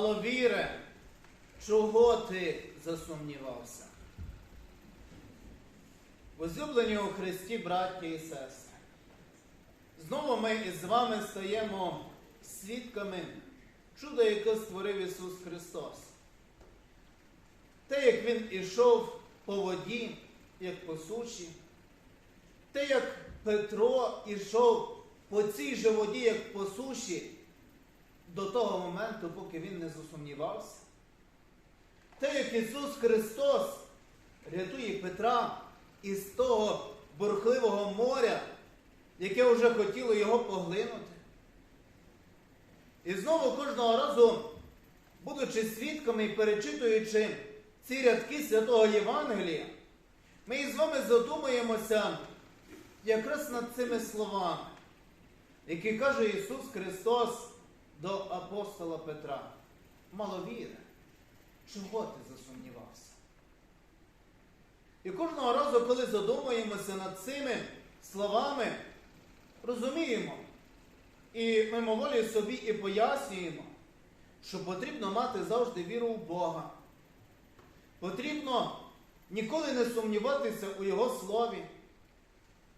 маловіре, чого ти засумнівався? Возлюблені у Христі, браті і сестри, знову ми із вами стаємо свідками чуда, яке створив Ісус Христос. Те, як Він ішов по воді, як по суші, те, як Петро ішов по цій же воді, як по суші, до того моменту, поки він не засумнівався. Те, як Ісус Христос рятує Петра із того бурхливого моря, яке вже хотіло його поглинути. І знову кожного разу, будучи свідками і перечитуючи ці рядки святого Євангелія, ми із вами задумаємося якраз над цими словами, які каже Ісус Христос до апостола Петра. Маловіре, чого ти засумнівався? І кожного разу, коли задумуємося над цими словами, розуміємо і мимоволі собі і пояснюємо, що потрібно мати завжди віру в Бога. Потрібно ніколи не сумніватися у Його слові.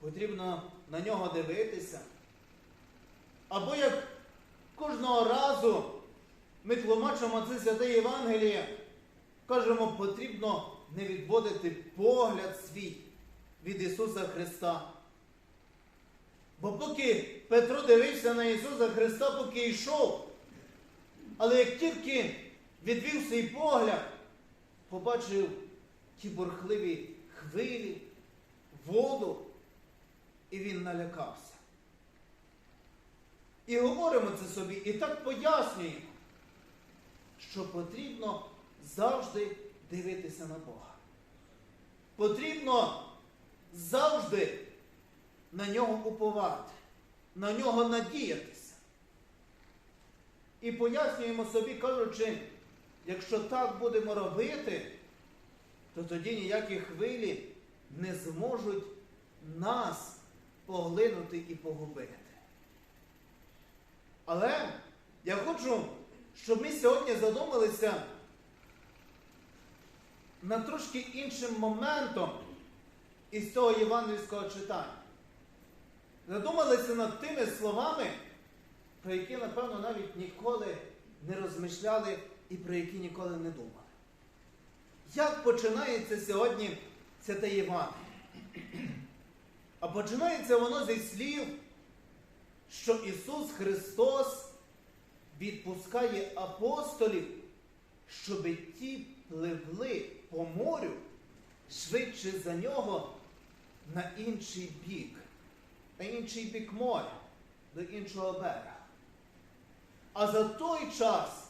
Потрібно на нього дивитися. Або як кожного разу ми тлумачимо це святе Євангеліє, кажемо, потрібно не відводити погляд свій від Ісуса Христа. Бо поки Петро дивився на Ісуса Христа, поки йшов, але як тільки відвів свій погляд, побачив ті бурхливі хвилі, воду, і він налякався. І говоримо це собі, і так пояснюємо, що потрібно завжди дивитися на Бога. Потрібно завжди на нього уповати, на нього надіятися. І пояснюємо собі, кажучи, якщо так будемо робити, то тоді ніякі хвилі не зможуть нас поглинути і погубити. Але я хочу, щоб ми сьогодні задумалися над трошки іншим моментом із цього євангельського читання. Задумалися над тими словами, про які, напевно, навіть ніколи не розмишляли і про які ніколи не думали. Як починається сьогодні це Євангеліє? А починається воно зі слів, що Ісус Христос відпускає апостолів, щоб ті пливли по морю швидше за нього на інший бік, на інший бік моря, до іншого берега. А за той час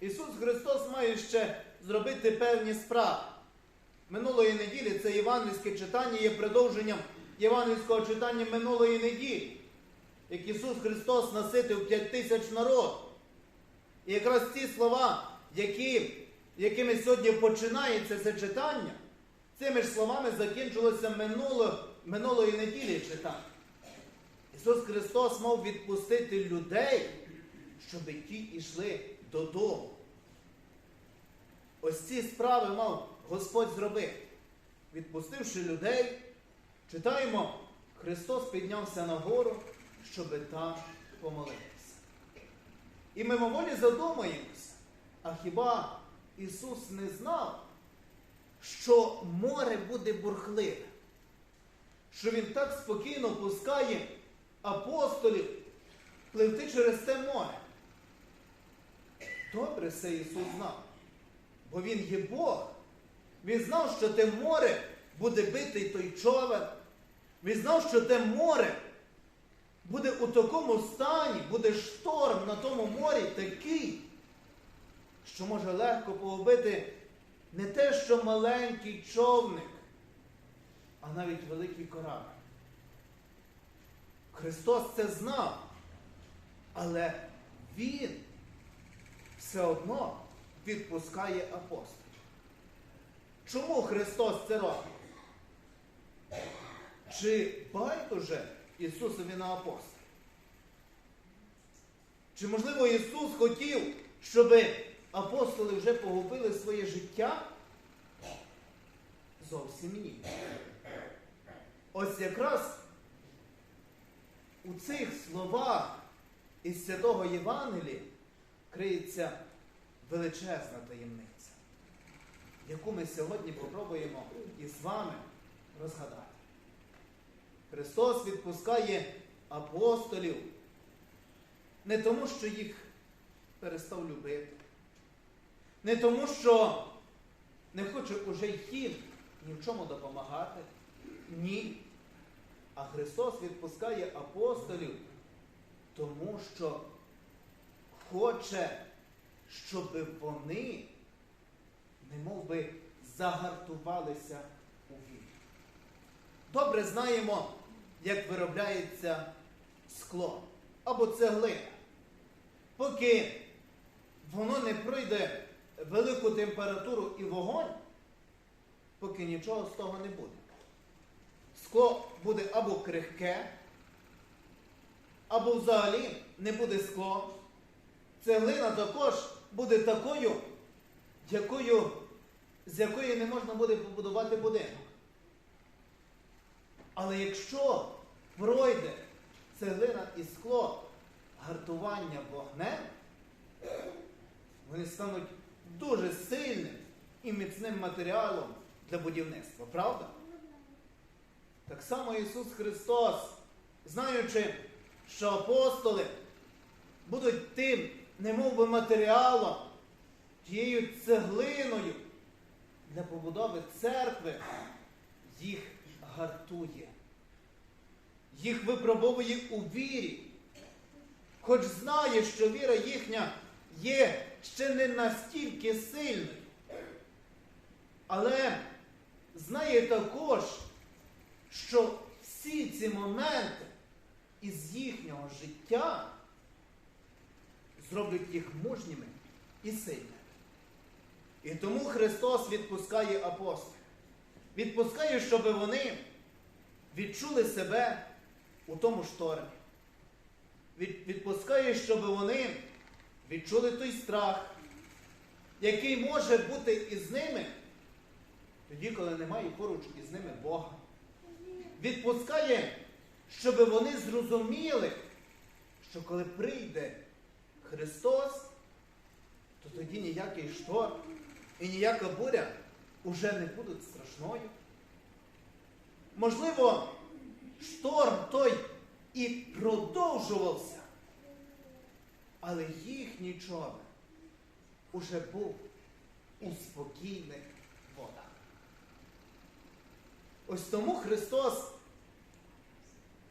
Ісус Христос має ще зробити певні справи. Минулої неділі це євангельське читання є продовженням євангельського читання минулої неділі, як Ісус Христос наситив 5 тисяч народ. І якраз ці слова, які, якими сьогодні починається це читання, цими ж словами закінчилося минуло, минулої неділі читання. Ісус Христос мав відпустити людей, щоб ті йшли додому. Ось ці справи мав Господь зробити. Відпустивши людей, читаємо, Христос піднявся на гору, щоб там помолитися. І мимоволі задумаємося, а хіба Ісус не знав, що море буде бурхливе, що Він так спокійно пускає апостолів пливти через те море? Добре все Ісус знав, бо Він є Бог. Він знав, що те море буде битий той човен. Він знав, що те море буде у такому стані, буде шторм на тому морі такий, що може легко погубити не те, що маленький човник, а навіть великий корабль. Христос це знав, але Він все одно відпускає апостолів. Чому Христос це робить? Чи байдуже Ісусові на апостолів? Чи, можливо, Ісус хотів, щоб апостоли вже погубили своє життя? Зовсім ні. Ось якраз у цих словах із святого Євангелія криється величезна таємниця, яку ми сьогодні попробуємо із вами розгадати. Христос відпускає апостолів не тому, що їх перестав любити, не тому, що не хоче уже їм ні в чому допомагати. Ні. А Христос відпускає апостолів, тому що хоче, щоб вони немов би загартувалися у вірі. Добре знаємо, як виробляється скло або цеглина. Поки воно не пройде велику температуру і вогонь, поки нічого з того не буде. Скло буде або крихке, або взагалі не буде скло. Цеглина також буде такою, якою, з якої не можна буде побудувати будинок. Але якщо пройде цеглина і скло гартування вогнем, вони стануть дуже сильним і міцним матеріалом для будівництва, правда? Так само Ісус Христос, знаючи, що апостоли будуть тим, немов би матеріалом, тією цеглиною для побудови церкви, їх гартує, їх випробовує у вірі, хоч знає, що віра їхня є ще не настільки сильною. Але знає також, що всі ці моменти із їхнього життя зроблять їх мужніми і сильними. І тому Христос відпускає апостолів. Відпускає, щоб вони відчули себе у тому штормі. Від- Відпускає, щоб вони відчули той страх, який може бути із ними тоді, коли немає поруч із ними Бога. Відпускає, щоб вони зрозуміли, що коли прийде Христос, то тоді ніякий шторм і ніяка буря уже не будуть страшною. Можливо, шторм той і продовжувався, але їхній човен уже був у спокійних водах. Ось тому Христос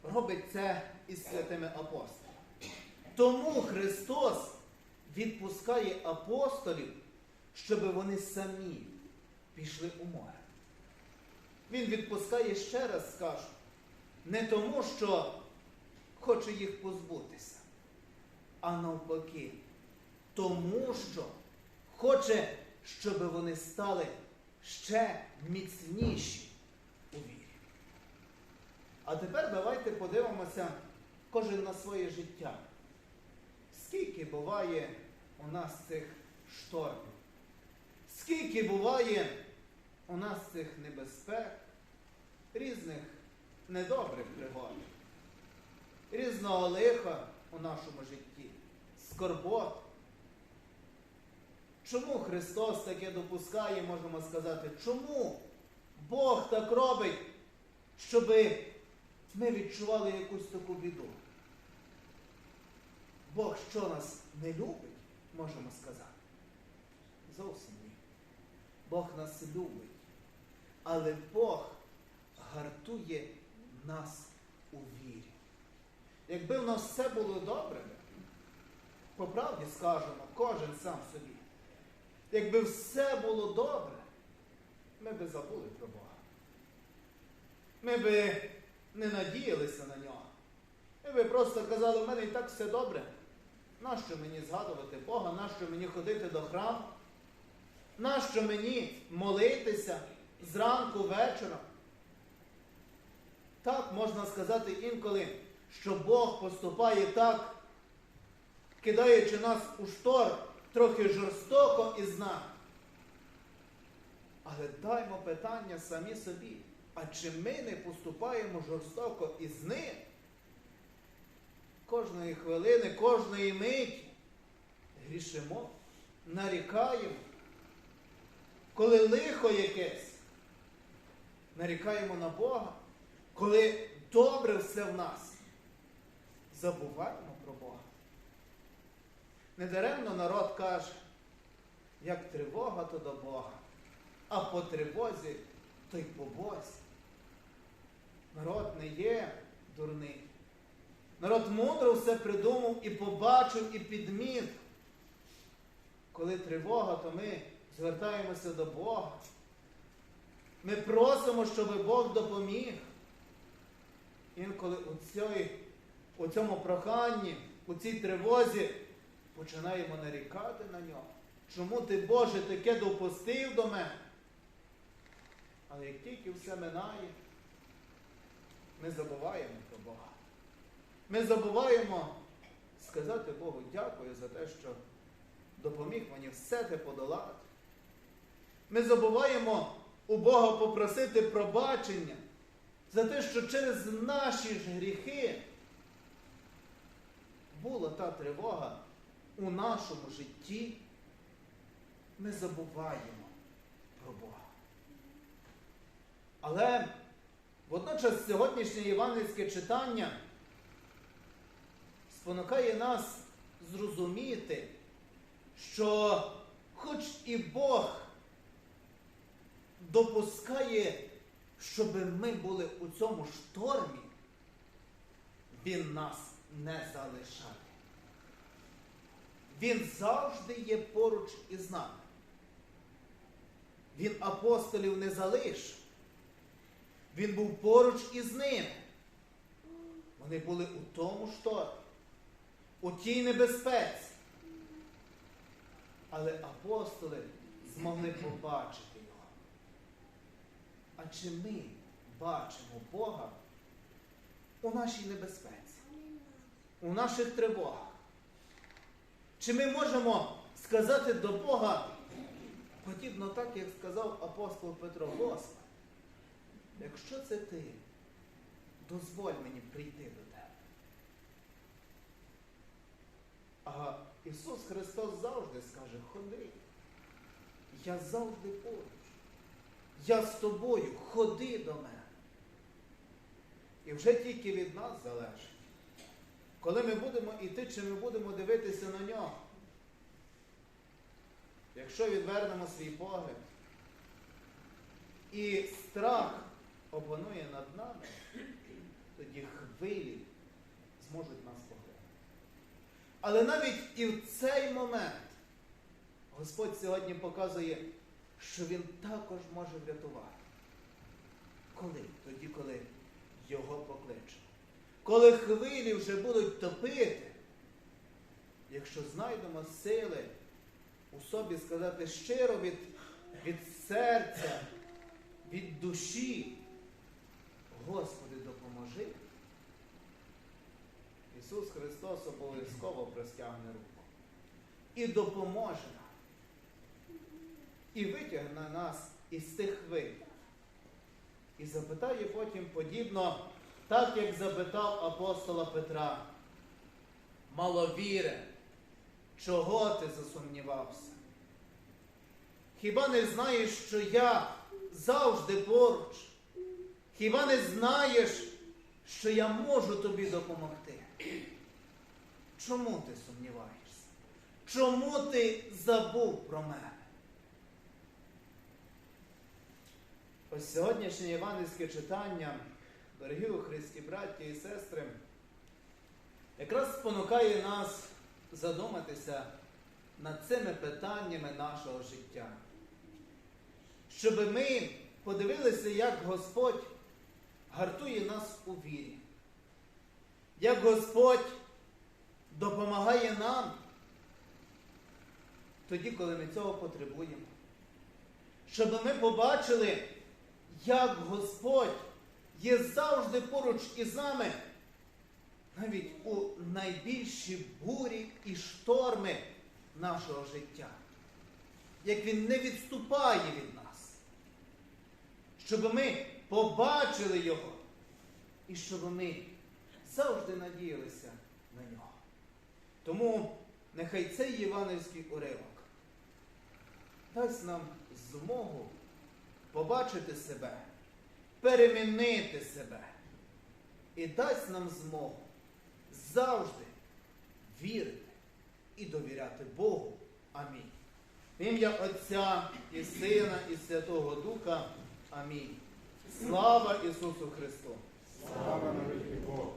робить це із святими апостолами. Тому Христос відпускає апостолів, щоб вони самі пішли у море. Він відпускає ще раз скажу, не тому, що хоче їх позбутися, а навпаки, тому що хоче, щоб вони стали ще міцніші у вірі. А тепер давайте подивимося кожен на своє життя. Скільки буває у нас цих штормів? Скільки буває у нас цих небезпек, різних недобрих пригод, різного лиха у нашому житті, скорбот. Чому Христос таке допускає, можемо сказати, чому Бог так робить, щоб ми відчували якусь таку біду? Бог що нас не любить, можемо сказати? Зовсім ні. Бог нас любить. Але Бог гартує нас у вірі. Якби в нас все було добре, по правді скажемо, кожен сам собі. Якби все було добре, ми би забули про Бога. Ми би не надіялися на нього. Ми би просто казали, в мене і так все добре. Нащо мені згадувати Бога, нащо мені ходити до храму? Нащо мені молитися зранку вечора? Так можна сказати інколи, що Бог поступає так, кидаючи нас у штор трохи жорстоко і з нами. Але даймо питання самі собі. А чи ми не поступаємо жорстоко із ним? Кожної хвилини, кожної миті грішимо, нарікаємо. Коли лихо якесь, нарікаємо на Бога, коли добре все в нас, забуваємо про Бога. Недаремно народ каже, як тривога, то до Бога, а по тривозі, то й по Бозі. Народ не є дурний. Народ мудро все придумав і побачив, і підміг. Коли тривога, то ми звертаємося до Бога. Ми просимо, щоб Бог допоміг. Інколи у, цій, у цьому проханні, у цій тривозі починаємо нарікати на нього. Чому ти, Боже, таке допустив до мене? Але як тільки все минає, ми забуваємо про Бога. Ми забуваємо сказати Богу дякую за те, що допоміг мені все те подолати. Ми забуваємо у Бога попросити пробачення за те, що через наші ж гріхи була та тривога у нашому житті. Ми забуваємо про Бога. Але водночас сьогоднішнє євангельське читання спонукає нас зрозуміти, що хоч і Бог допускає, щоб ми були у цьому штормі, Він нас не залишає. Він завжди є поруч із нами. Він апостолів не залишив. Він був поруч із ними. Вони були у тому штормі, у тій небезпеці. Але апостоли змогли побачити. А чи ми бачимо Бога у нашій небезпеці, у наших тривогах? Чи ми можемо сказати до Бога, подібно так, як сказав апостол Петро, Господи, якщо це ти, дозволь мені прийти до тебе. А Ісус Христос завжди скаже, ходи. Я завжди поруч. Я з тобою, ходи до мене. І вже тільки від нас залежить. Коли ми будемо йти, чи ми будемо дивитися на нього. Якщо відвернемо свій погляд, і страх опанує над нами, тоді хвилі зможуть нас поглянути. Але навіть і в цей момент Господь сьогодні показує, що Він також може врятувати. Коли? Тоді, коли його покличе. Коли хвилі вже будуть топити, якщо знайдемо сили у собі сказати щиро від, від серця, від душі, Господи, допоможи. Ісус Христос обов'язково простягне руку і допоможе нам. І витягне нас із тих хвиль. І запитає потім подібно, так як запитав апостола Петра, маловіре, чого ти засумнівався? Хіба не знаєш, що я завжди поруч? Хіба не знаєш, що я можу тобі допомогти? Чому ти сумніваєшся? Чому ти забув про мене? Ось сьогоднішнє євангельське читання, дорогі Христі, браті і сестри, якраз спонукає нас задуматися над цими питаннями нашого життя. Щоб ми подивилися, як Господь гартує нас у вірі, як Господь допомагає нам тоді, коли ми цього потребуємо. Щоб ми побачили, як Господь є завжди поруч із нами, навіть у найбільші бурі і шторми нашого життя. Як Він не відступає від нас, щоб ми побачили Його і щоб ми завжди надіялися на нього. Тому нехай цей євангельський уривок дасть нам змогу побачити себе, перемінити себе і дасть нам змогу завжди вірити і довіряти Богу. Амінь. Ім'я Отця і Сина, і Святого Духа. Амінь. Слава Ісусу Христу! Слава навіки Богу!